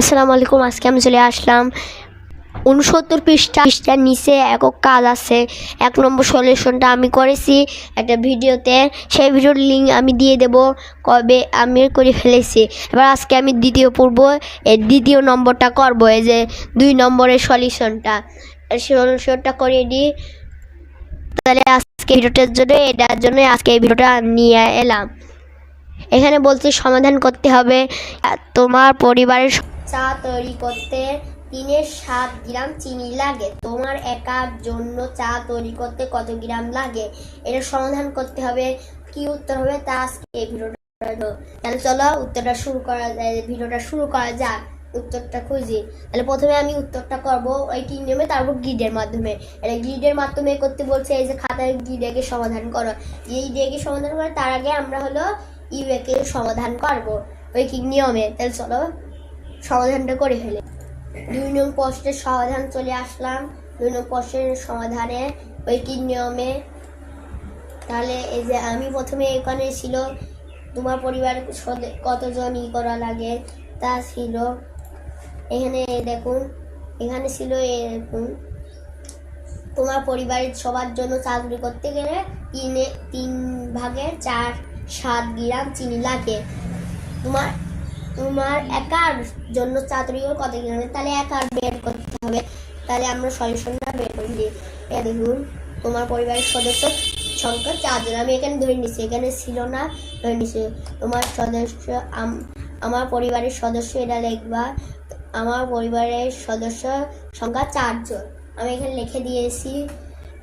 আসসালামু আলাইকুম, আজকে আমি চলে আসলাম উনসত্তর পৃষ্ঠা, পৃষ্ঠার নিচে একক কাজ আছে। এক নম্বর সলিউশনটা আমি করেছি একটা ভিডিওতে। সেই ভিডিওর লিঙ্ক আমি দিয়ে দেব কবে আমি করে ফেলেছি। এবার আজকে আমি দ্বিতীয় পড়ব, এই দ্বিতীয় নম্বরটা করব, এই যে দুই নম্বরের সলিউশনটা। সলিউশনটা করে দিই তাহলে আজকে ভিডিওটার জন্য, এটার জন্য আজকে এই ভিডিওটা নিয়ে এলাম। এখানে বলছে সমাধান করতে হবে তোমার পরিবারের চা তৈরি করতে দিনে সাত গ্রাম চিনি লাগে। তোমার একার জন্য চা তৈরি করতে কত গ্রাম লাগে? এটা সমাধান করতে হবে। কি উত্তর হবে? তা আজকে এই ভিডিওটা তাহলে চলো উত্তরটা শুরু করা যায়। ভিডিওটা শুরু করা যাক। উত্তরটা খুঁজি। তাহলে প্রথমে আমি উত্তরটা করব ওই কি নিয়মে, তারপর গ্রিডের মাধ্যমে। এটা গ্রিডের মাধ্যমে করতে বলছে এই যে খাতায় গ্রিডেকে সমাধান করো। এই ডেকে সমাধান করে, তার আগে আমরা হলো ইউএকে সমাধান করব। ওই কি নিয়মে। তাহলে চলো সমাধানটা করে ফেলে। দুই নং প্রশ্নের সমাধান চলে আসলাম। দুই নং প্রশ্নের সমাধানে ওই কি নিয়মে। তাহলে এই যে আমি প্রথমে এখানে ছিল, তোমার পরিবার কতজন ই করা লাগে তা ছিল। এখানে দেখুন, এখানে ছিল এরকম তোমার পরিবারের সবার জন্য চাকরি করতে গেলে তিনে, তিন ভাগের চার, সাত গ্রাম চিনি লাগে। তোমার তোমার একার জন্য চাকরি কত গ্রাম তাহলে একার বের করতে হবে। তাহলে আমরা সলিউশনটা বের করে। এ দেখুন, তোমার পরিবারের সদস্য সংখ্যা চারজন আমি এখানে ধরে নিচ্ছি এখানে ছিল না, ধরে নিচ্ছি তোমার সদস্য, আম- আমার পরিবারের সদস্য, এটা লিখবা, আমার পরিবারের সদস্য সংখ্যা চারজন আমি এখানে লিখে দিয়েছি।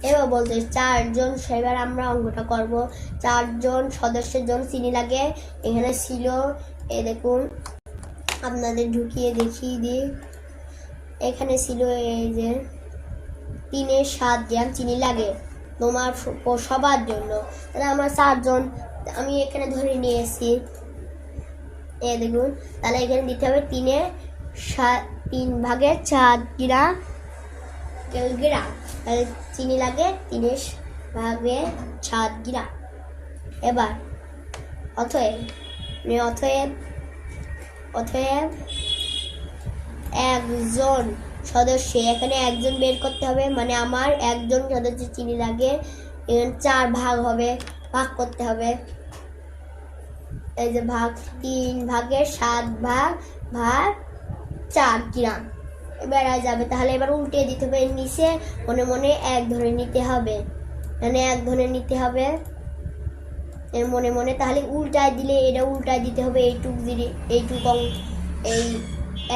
এবার বলতে চারজন সেবার আমরা অঙ্কটা করব। চারজন সদস্যের জন্য চিনি লাগে। এখানে ছিল এ দেখুন, আপনাদের ঢুকিয়ে দেখিয়ে দিই। এখানে ছিল এই যে তিনের সাত গ্রাম চিনি লাগে তোমার সবার জন্য। তাহলে আমার চারজন, আমি এখানে ধরে নিয়েছি। এ দেখুন, তাহলে এখানে দিতে হবে তিনে সাত, তিন ভাগে চার গ্রাম গ্রাম। তাহলে চিনি লাগে তিনে ভাগে সাত গ্রাম। এবার মানে অতএব অতএব একজন সদস্য, এখানে একজন বের করতে হবে মানে আমার একজন সদস্য চিনি লাগে চার ভাগ হবে, ভাগ করতে হবে। এই যে ভাগ, তিন ভাগের সাত ভাগ ভাগ চার গ্রাম বেড়া যাবে, তাহলে এবার উল্টে দিতে হবে, নিচে মনে মনে এক ধরে নিতে হবে। মানে এক ধরে নিতে হবে। এর মনে মনে, তাহলে উল্টায় দিলে এটা উল্টায় দিতে হবে এইটুক দিলে এইটুক এই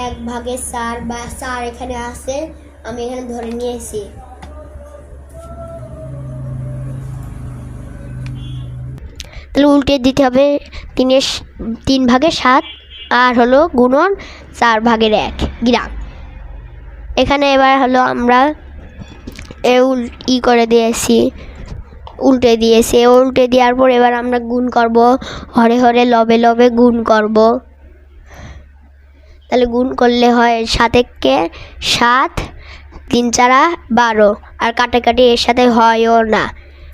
এক ভাগের চার বা চার এখানে আছে, আমি এখানে ধরে নিয়েছি। তাহলে উল্টে দিতে হবে তিনের তিন ভাগের সাত, আর হলো গুণন চার ভাগের এক, গ্রাম। এখানে এবার হলো আমরা এ উল, ই করে দিয়েছি। উল্টে দিয়েছি। উল্টে দেওয়ার পর এবার আমরা গুণ করব। হরে হরে লবে লবে গুণ করব। তাহলে গুণ করলে হয় সাতেককে সাত, তিন চারা বারো। আর কাটাকাটি এর সাথে হয়ও না।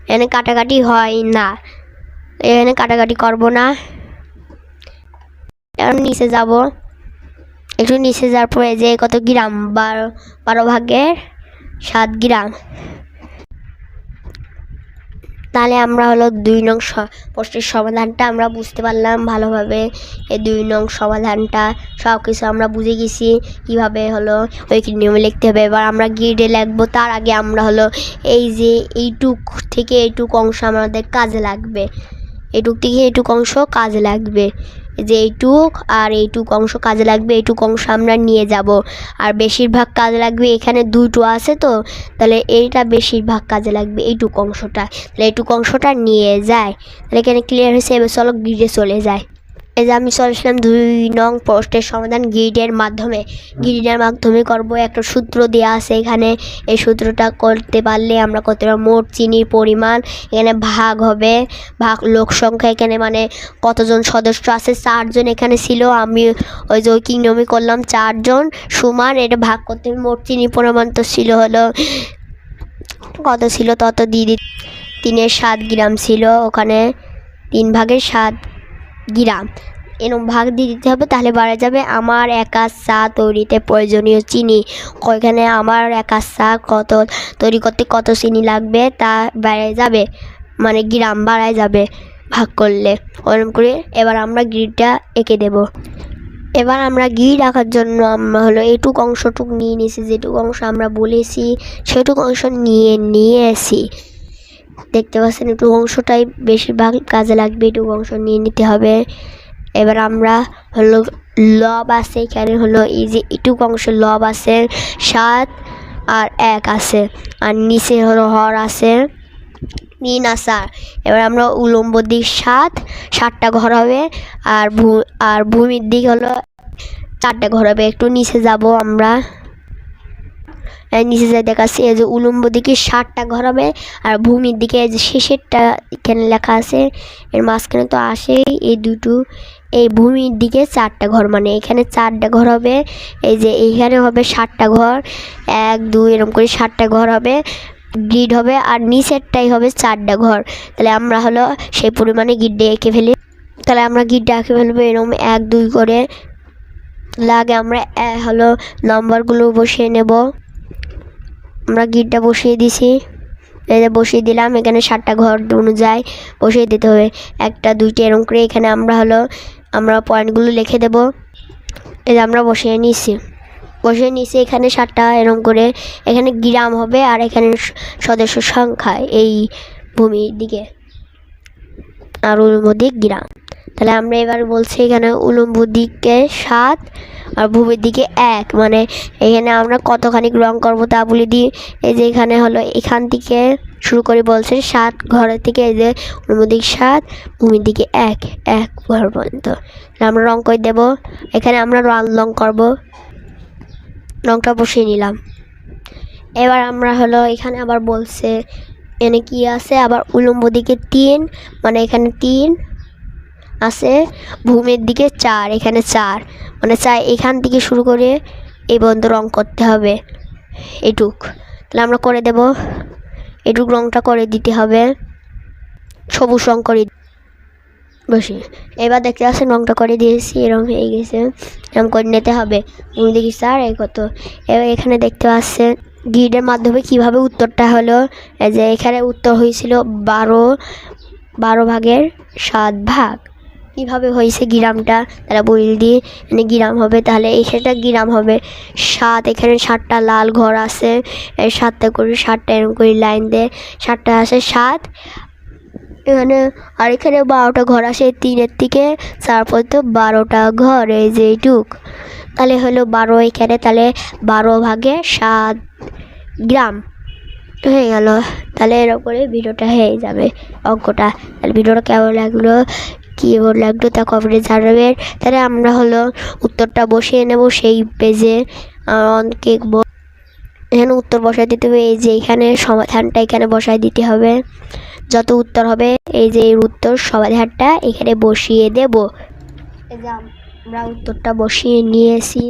এখানে কাটাকাটি হয় না। এখানে কাটাকাটি করব না। এখন নিচে যাব। একটু নিচে যাওয়ার পরে যে কত গ্রাম? বারো বারো ভাগের সাত গ্রাম। তাহলে আমরা হলো দুই নং প্রশ্নের সমাধানটা আমরা বুঝতে পারলাম ভালোভাবে। এই দুই নং সমাধানটা সব কিছু আমরা বুঝে গেছি কীভাবে হলো ওই কি নিয়মে লিখতে হবে। এবার আমরা গিডে লিখব, তার আগে আমরা হলো এই যে এইটুক থেকে এইটুক অংশ আমাদের কাজে লাগবে। এটুক থেকে এটুক অংশ কাজে লাগবে। যে এইটুক আর এইটুক অংশ কাজে লাগবে, এইটুক অংশ আমরা নিয়ে যাব। আর বেশিরভাগ কাজে লাগবে এখানে দুটো আছে তো, তাহলে এইটা বেশিরভাগ কাজে লাগবে, এইটুক অংশটা। তাহলে এইটুক অংশটা নিয়ে যায়। তাহলে এখানে ক্লিয়ার হয়েছে, এবার চলো গ্রিডে চলে যায় এই যে আমি চলেছিলাম দুই নং পোস্টের সমাধান গ্রিডের মাধ্যমে। গ্রিডের মাধ্যমে করব, একটা সূত্র দেওয়া আছে এখানে। এই সূত্রটা করতে পারলে আমরা পারব। মোট চিনির পরিমাণ এখানে ভাগ হবে। ভাগ লোক সংখ্যা এখানে মানে কতজন সদস্য আছে? চারজন এখানে ছিল। আমি ওই যে ওই কিংডমে করলাম, চারজন সমান, এটা ভাগ করতে মোট চিনির পরিমাণ তো ছিল হলো, কত ছিল? তত দিয়ে দিত তিনের সাত গ্রাম ছিল ওখানে। তিন ভাগের সাত গ্রাম এরকম ভাগ দিয়ে দিতে হবে, তাহলে বাড়া যাবে আমার এক চা তৈরিতে প্রয়োজনীয় চিনি। ওইখানে আমার এক চা কত, তৈরি করতে কত চিনি লাগবে তা বেড়ে যাবে মানে গ্রাম বাড়ায় যাবে ভাগ করলে। ওরকম করে এবার আমরা গ্রিডটা এঁকে দেব। এবার আমরা ঘি রাখার জন্য আমরা হলো এটুক অংশটুক নিয়ে নিয়েছি, যেটুকু অংশ আমরা বলেছি, সেটুকু অংশ নিয়ে নিয়েছি। দেখতে পাচ্ছেন, একটু অংশটাই বেশিরভাগ কাজে লাগবে, একটু অংশ নিয়ে নিতে হবে। এবার আমরা হলো লব আছে, এখানে হলো এই যে এটুকু অংশ লব আছে, সাত আর এক আছে, আর নিচে হলো হর আছে, তিন আসার এবার আমরা উলম্ব দিক সাত, সাতটা ঘর হবে, আর ভূ, আর ভূমির দিক হলো চারটা ঘর হবে। একটু নিচে যাব আমরা। নিচে যাই দেখাচ্ছি, এই যে উলম্ব দিকে ষাটটা ঘর হবে আর ভূমির দিকে এই যে শেষেরটা এখানে লেখা আছে। এর মাঝখানে তো আসেই এই দুটো। এই ভূমির দিকে চারটা ঘর মানে এখানে চারটা ঘর হবে। এই যে এইখানে হবে ষাটটা ঘর। এক, দুই, এরকম করে ষাটটা ঘর হবে। গ্রিড হবে আর নিচেরটাই হবে চারটা ঘর। তাহলে আমরা হলো সেই পরিমাণে গিড্ডে এঁকে ফেলি। তাহলে আমরা গিড্ডে এঁকে ফেলব এরকম এক, দুই করে। লাগে আমরা হলো নম্বরগুলো বসিয়ে নেব। আমরা গিটটা বসিয়ে দিছি। যে বসিয়ে দিলাম, এখানে সাতটা ঘর অনুযায়ী বসিয়ে দিতে হবে। একটা, দুইটা এরকম করে এখানে আমরা হলো, আমরা পয়েন্টগুলো লিখে দেব। যে আমরা বসিয়ে নিছি বসিয়ে নিছি এখানে সাতটা এরকম করে। এখানে গ্রাম হবে আর এখানে সদস্য সংখ্যা এই ভূমির দিকে। আর উলম্ব দিক গ্রাম। তাহলে আমরা এবার বলছি এখানে উলম্ব দিকে সাত আর ভূমির দিকে এক। মানে এখানে আমরা কতখানি রং করব তা বলে দিই। এই যে এখানে হলো, এখান থেকে শুরু করে বলছে সাত, ঘরের থেকে এই যে উলম্ব দিক সাত, ভূমির দিকে এক এক ঘর পর্যন্ত। আমরা রং করে দেবো। এখানে আমরা রং রং করব। রংটা বসিয়ে নিলাম। এবার আমরা হলো, এখানে আবার বলছে এখানে কি আছে? আবার উলম্ব দিকে তিন মানে এখানে তিন আছে, ভূমির দিকে চার, এখানে চার। মানে চার, এখান থেকে শুরু করে এই পর্যন্ত রং করতে হবে। এটুক। তাহলে আমরা করে দেব। এটুক রংটা করে দিতে হবে। সবুজ রং করে বসি। এবার দেখতে পাচ্ছেন রংটা করে দিয়েছি এরকম হয়ে গেছে। এরকম করে নিতে হবে। তুমি দেখি স্যার এই কত। এবার এখানে দেখতে পাচ্ছেন গ্রিডের মাধ্যমে কীভাবে উত্তরটা হলো। যে এখানে উত্তর হয়েছিল বারো বারো ভাগের সাত ভাগ। কীভাবে হয়েছে গ্রামটা? তারা বইল দিয়ে মানে গ্রাম হবে, তাহলে এখানটা গ্রাম হবে। সাত, এখানে সাতটা লাল ঘর আছে। সাতটা করে, সাতটা এরকম করে লাইন দেয়। সাতটা আছে, সাত। এখানে, আর এখানে বারোটা ঘর আসে তিনের থেকে তারপর তো বারোটা ঘর, এই যে এইটুক। তাহলে হলো বারো এখানে, তাহলে বারো ভাগে সাত গ্রাম। হয়ে গেল। তাহলে এরকম করে ভিডিওটা হয়ে যাবে অঙ্কটা। তাহলে ভিডিওটা কেমন লাগল? কী কেমন লাগল তা কমেন্টে জানাবেন। তাহলে আমরা হলো উত্তরটা বসিয়ে নেব সেই পেজে অনেকে এখানে উত্তর বসায় দিতে হবে, এই যে এখানে সমাধানটা এখানে বসায় দিতে হবে। যত উত্তর হবে, এই যে এর উত্তর, সমাধানটা এখানে বসিয়ে দেব। এই যে আমরা উত্তরটা বসিয়ে নিয়েছি।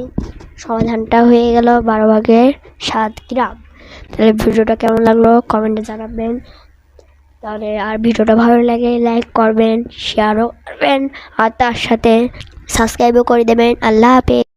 সমাধানটা হয়ে গেল বারো ভাগের সাত গ্রাম। তাহলে ভিডিওটা কেমন লাগল কমেন্টে জানাবেন। তাহলে আর ভিডিওটা ভালো লাগে লাইক করবেন শেয়ারও করবেন, আর তার সাথে সাবস্ক্রাইবও করে দেবেন। আল্লাহ হাফেজ।